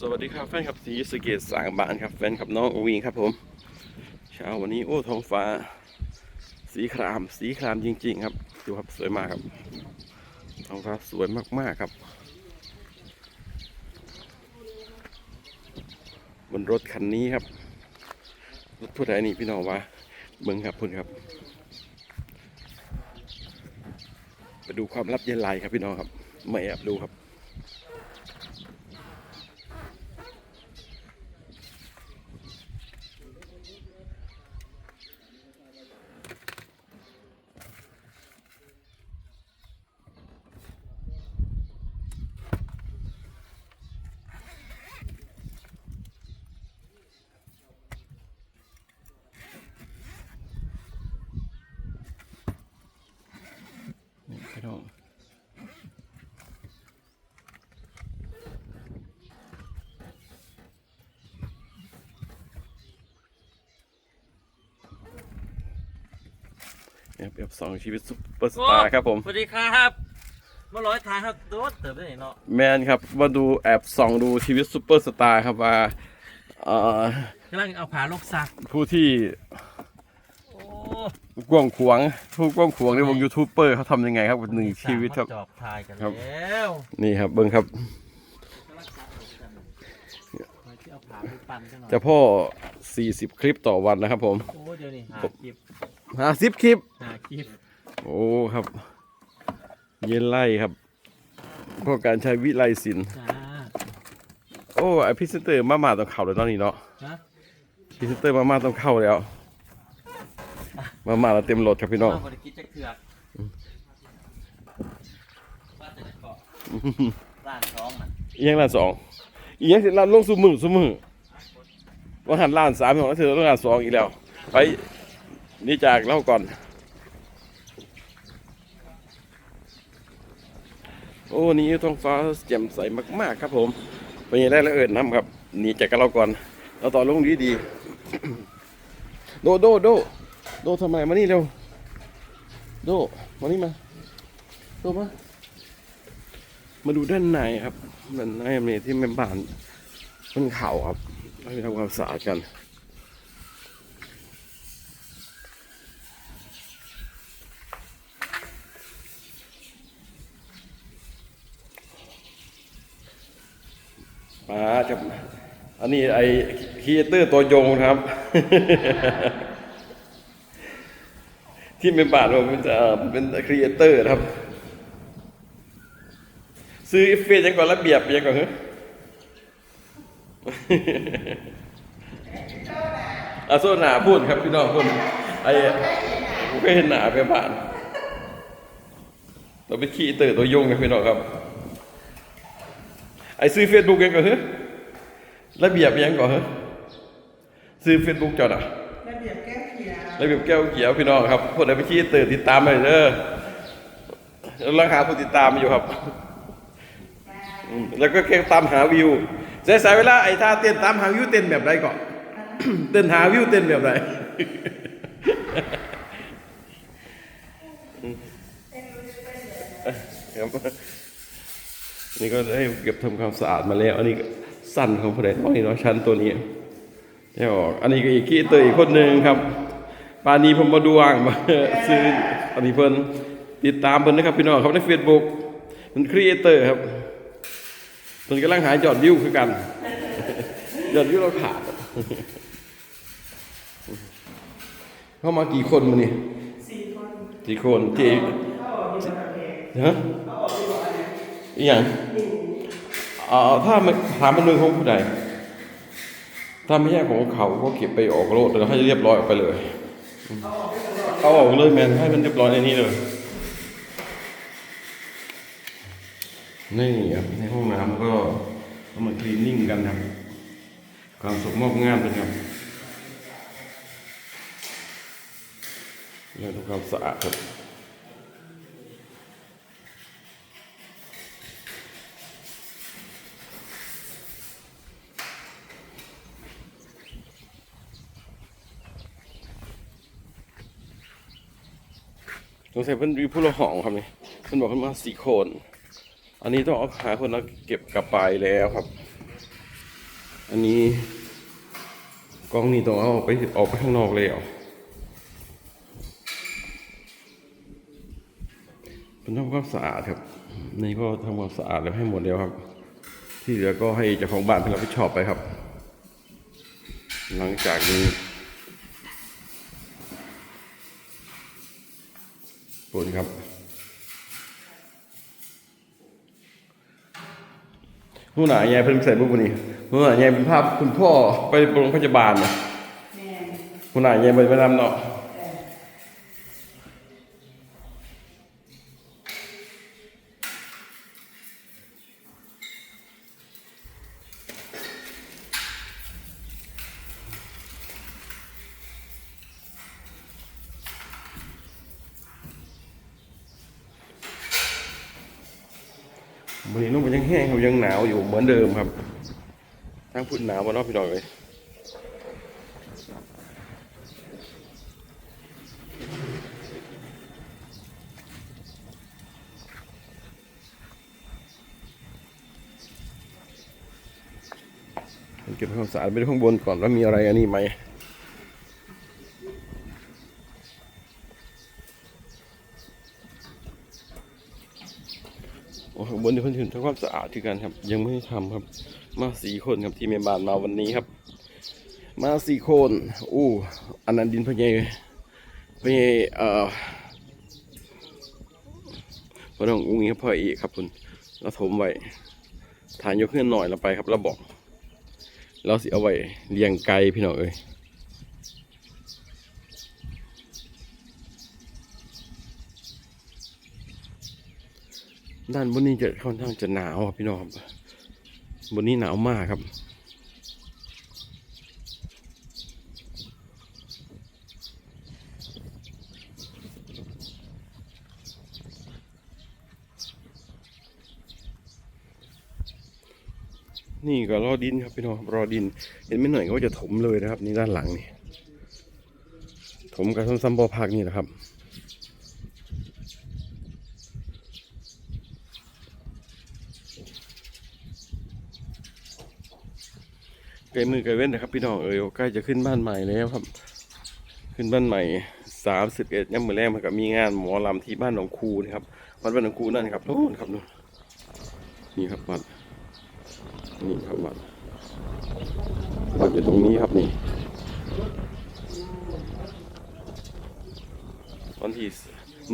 สวัสดีครับแฟนคลับสีสเกตสางบานครับแฟนคลับน้องวิงครับผมเช้าวันนี้โอ้ท้องฟ้า สีคราม สีครามจริง ๆ ครับดูครับสวยมากครับท้องฟ้าสวยมากๆครับ บนรถคันนี้ครับรถผู้ใดนี่พี่น้องว่าเบิ้งครับพุ่นครับ ไปดูความลับเย็นไลครับพี่น้องครับไม่แอบดูครับ เอฟเอฟสองชีวิตซุปเปอร์สตาร์ครับผม สวัสดีครับมาร้อยทางครับโดดเติมได้ไหนเนาะแมนครับมาดูแอบส่องดูชีวิตซุปเปอร์สตาร์ครับว่าเอ่อกำลังเอาผาลูกซักผู้ที่โอ้กว้างขวางผู้กว้างขวางในวงยูทูบเบอร์เขาทำยังไงครับกับหนึ่งชีวิตครับมาจอบทายกันครับแล้วนี่ครับเบิ้งครับมาที่เอาผาไปปั่นกันหน่อยเจะพ่อ 40 คลิปต่อวันนะครับผม โอ้เดี๋ยวนี้หาคลิป 50คลิป หาคลิป โอ้ครับ เย็นไล่ครับพวกการใช้วิไลศิลป์จ้าโอ้ไอพิเซนเตอร์มามาต้องเข้าแล้วตอนนี้เนาะฮะพิเซนเตอร์มามาต้องเข้าแล้ว มามาแล้วเต็มรถครับพี่น้อง มาบริกิจจะเถือกว่าจะได้เกาะร้านท้องน่ะอีกอยังล้านสองอีกอยังสิล้านลงสุมือสุมือว่าหันล้านสามของแล้วเธอต้องล้านสองอีกแล้ว ไป นี่จากเล่าก่อน โอ้นี่ท้องฟ้าแจ่มใสมาก ๆ ครับผมไปยังได้แล้วเอิญน้ำครับนี่จากเราก่อนเราต่อลงดีดีๆโดโดโดโดทำไมมานี่เร็วโดมานี่มาโดมามาดูด้านในครับด้านในมีที่เป็นบานบนเขาครับเราไปทำความสะอาดกันาจะอันนี้ไอครีเอเตอร์ตัวยงครับ ที่เป็นบานผมเป็นเอ่อเป็นครีเอเตอร์ครับ ซื้อเฟซยังก่อนระเบียบยังก่อนเหรออาโซหนาพูดครับพี่น้องพูดไอ้ผมก็เห็นหนาไปบ้าน เราไปขี้เตอร์ตัวยงกันพี่น้องครับ ไอ้ซื้อเฟซบุ๊กยังก่อนเหรอระเบียบยังก่อนเหรอซื้อเฟซบุ๊กจอดอะระเบียบแก้วเขียวระเบียบแก้วเขียวพี่น้องครับพวกไหนไปขี้เตอร์ติดตามไปเด้อราคาผู้ติดตามอยู่ครับอืมแล้วก็แค่ตามหาวิวสายสายเวลาไอ้ท่าเต้นตามหาวิวเต้นแบบไรก่อนเต้นหาวิวเต้นแบบไรอืมครับ นี่ก็ได้เก็บทำความสะอาดมาแล้ว อันนี้ก็สั้นของผู้ใดท้องนี่เนาะชั้นตัวนี้ได้ออก อันนี้ก็อีกขี้เตยอีกคนหนึ่งครับปานีผมมาดวงมาซื้ออันนี้เพิ่นติดตามเพิ่นนะครับพี่น้องเขาในเฟซบุ๊กเป็นครีเอเตอร์ครับเพิ่นกำลังหายอดวิวคือกันยอดวิวเราขาดเข้ามากี่คนมานี่สี่คนกี่คนที่เข้าออกดีกว่าเพลงฮะอีหยังอ่า ถ้ามันถามมันหนึ่งของผู้ใดถ้าไม่ใช่ของเขาก็เก็บไปออกโลดแล้วให้เรียบร้อยออกไปเลยเอาออกเลยแมนให้มันเรียบร้อยในนี้เลย นี่ครับในห้องน้ำก็เอามาคลีนนิ่งกันครับความสกมอบงามเลยครับเรื่องทำความสะอาดครับ สงสัยเพิ่นมีผู้ละหองครับนี่เพิ่นบอกเพิ่นมาสี่คน อันนี้ต้องเอาหาคนมาเก็บกลับไปแล้วครับ อันนี้กล้องนี่ต้องเอาไปออกไปข้างนอกเลยเหรอเป็นทำความสะอาดครับ นี่ก็ทำความสะอาดแล้วให้หมดแล้วครับ ที่เหลือก็ให้เจ้าของบ้านเป็นรับผิดชอบไปครับ หลังจากนี้ ปนครับหัวหน้าใหญ่เพิ่นใส่บุกนี่หัวหน้าใหญ่เป็นภาพคุณพ่อไปโรงพยาบาลนะหัวหน้าใหญ่ไปไปนำเนาะ วันนี้นุ่มมันยังแห้งครับยังหนาวอยู่เหมือนเดิมครับ ทั้งพุ่นหนาวมานาะพี่น้องเลยเก็บความสะอาดไปข้างบนก่อนว่ามีอะไรอันนี้ไหมโอ้ข้างบนนี่เพิ่นถึง ทำความสะอาดที่กันครับ ยังไม่ได้ทำครับ มาสี่คนครับที่เมบานมาวันนี้ครับ มาสี่คนอู้อันนั้นดินพะเพะเยเอ่อพระองอุ้งอิงครับพ่อเอกครับคุณเราถมไว้ฐานยกขึ้นหน่อยเราไปครับเราบอก เราสิเอาไว้เลี้ยงไก่พี่น้องเอ้ย ด้านบนนี้จะค่อนข้างจะหนาวอะพี่น้องครับบนนี้หนาวมากครับ นี่ก็รอดินครับพี่น้องรอดิน เห็นไม่หน่อยก็จะถมเลยนะครับ นี่ด้านหลังนี่ ถมกับซ้ำๆบอพักนี่แหละครับ กล้มือใกล้เว้นนะครับ พี่น้องเอ๋ยใกล้จะขึ้นบ้านใหม่แล้วครับ ขึ้นบ้านใหม่สามสิบเอ็ดย่ำมือแรกมันก็มีงานหมอลำที่บ้านหนองคูนะครับวัดบ้านหนองคูนั่นครับนู่นครับนู่นนี่ครับวัดนี่ครับวัดวัดอยู่ตรงนี้ครับนี่วันที่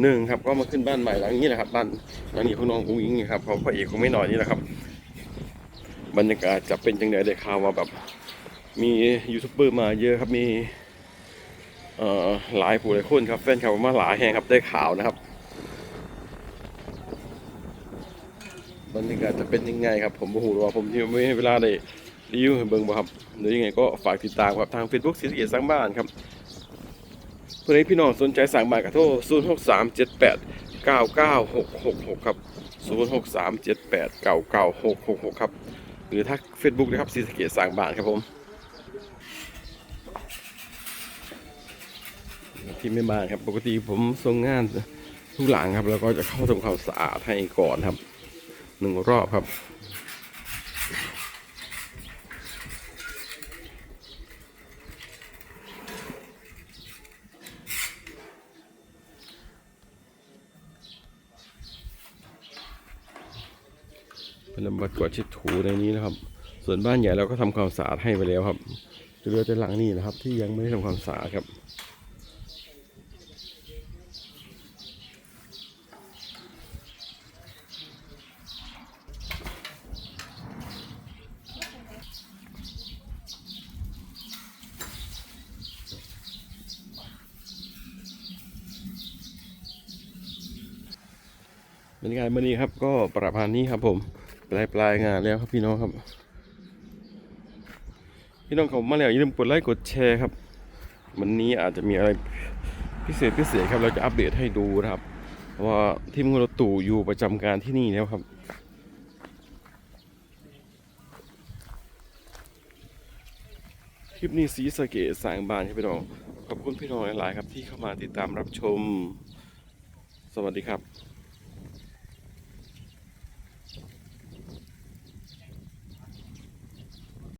หนึ่งครับก็มาขึ้นบ้านใหม่หลังนี้แหละครับบ้านหลังนี้ของน้องกุ้งยิงนะครับเพราะพระเอกคงไม่หน่อยนี่แหละครับ บรรยากาศจะเป็นจังไดได้ข่าวว่าแบบมียูทูบเบอร์มาเยอะครับมีเอ่อหลายผู้หลายคนครับแฟนคลับมาหลายแห่งครับได้ข่าวนะครับ บรรยากาศจะเป็นยังไงครับ ผมโอ้โหว่าผมที่ไม่ให้เวลาได้รีวิวเบิ่งบ่ครับหรือยังไงก็ฝากติดตามครับทาง Facebook สิริเกียรติสร้างบ้านครับเพื่อให้พี่น้องสนใจสั่งบ้านกับโทร0 6 3 7 8 9 9 6 6 6 ครับ 0 6 3 7 8 9 9 6 6 6 ครับ หรือทัก Facebook นะครับสีสเกตสางบานครับผมที่ไม่มาครับ ปกติผมทรงงานทุกหลังครับ แล้วก็จะเข้าทำความสะอาดให้ก่อนครับหนึ่งรอบครับ ลำบัดกวาดเช็ดถูในนี้นะครับ ส่วนบ้านใหญ่เราก็ทำความสะอาดให้ไปแล้วครับเหลือแต่หลังนี้นะครับ ที่ยังไม่ได้ทำความสะอาดครับเป็นไงเมื่อนี้ครับก็ประมาณนี้ครับผม ปลายปลายงานแล้วครับพี่น้องครับ พี่น้องเขามาแล้วอย่าลืมกดไลค์กดแชร์ครับ วันนี้อาจจะมีอะไรพิเศษพิเศษครับเราจะอัปเดตให้ดูนะครับ เพราะว่าทีมงานรถตู่อยู่ประจำการที่นี่แล้วครับคลิปนี้สีสะเกตสางบานครับพี่น้องขอบคุณพี่น้องหลายๆครับที่เข้ามาติดตามรับชม สวัสดีครับ